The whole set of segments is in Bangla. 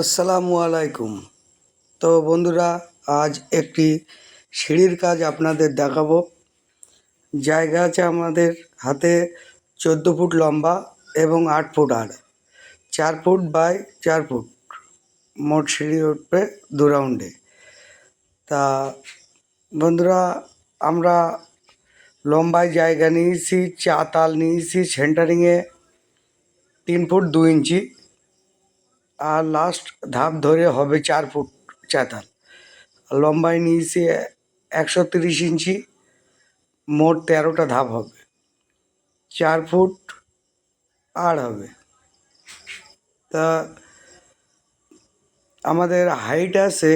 আসসালামু আলাইকুম। তো বন্ধুরা, আজ একটি সিঁড়ির কাজ আপনাদের দেখাবো। জায়গা আছে আমাদের হাতে চোদ্দ ফুট লম্বা এবং আট ফুট আড়। চার ফুট বাই চার ফুট। মোট সিঁড়ি উঠবে দু রাউন্ডে। তা বন্ধুরা, আমরা লম্বায় জায়গা নিয়েছি চাতাল নিয়েছি, সেন্টারিংয়ে তিন ফুট দু ইঞ্চি। আর লাস্ট ধাপ ধরে হবে চার ফুট চাতাল। লম্বায় নিয়েছি একশো তিরিশ ইঞ্চি, মোট তেরোটা ধাপ হবে। চার ফুট আর হবে। তা আমাদের হাইট আছে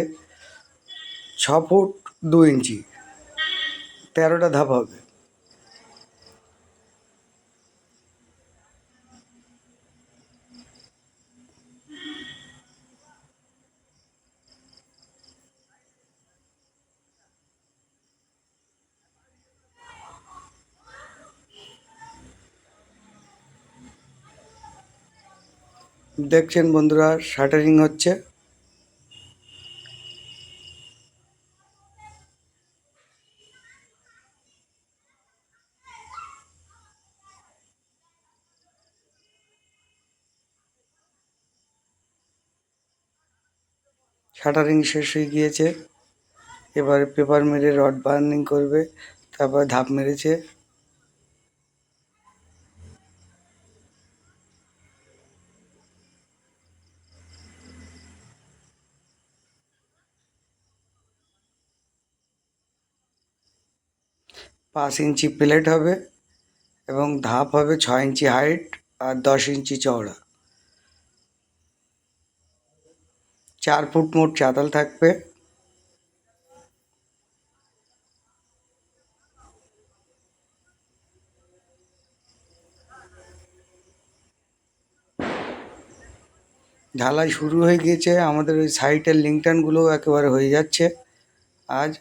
ছ ফুট দু ইঞ্চি, তেরোটা ধাপ হবে। দেখছেন বন্ধুরা, শাটারিং হচ্ছে। শাটারিং শেষ হয়ে গিয়েছে। এবারে পেপার মেরে রড বার্নিং করবে, তারপর ধাপ মেরেছে। পাঁচ ইঞ্চি প্লেট হবে এবং ধাপ হবে ছ ইঞ্চি হাইট আর দশ ইঞ্চি চওড়া। চার ফুট মোট চাতাল থাকবে। ঢালাই শুরু হয়ে গিয়েছে। আমাদের ওই সাইটের লিংটানগুলোও একেবারে হয়ে যাচ্ছে। আজ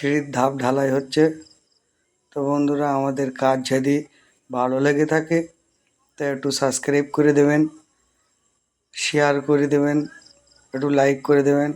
সিঁড়ির ধাপ ঢালাই হচ্ছে। তো বন্ধুরা, আমাদের কাজ যদি ভালো লেগে থাকে তো একটু সাবস্ক্রাইব করে দেবেন শেয়ার করে দেবেন, একটু লাইক করে দেবেন।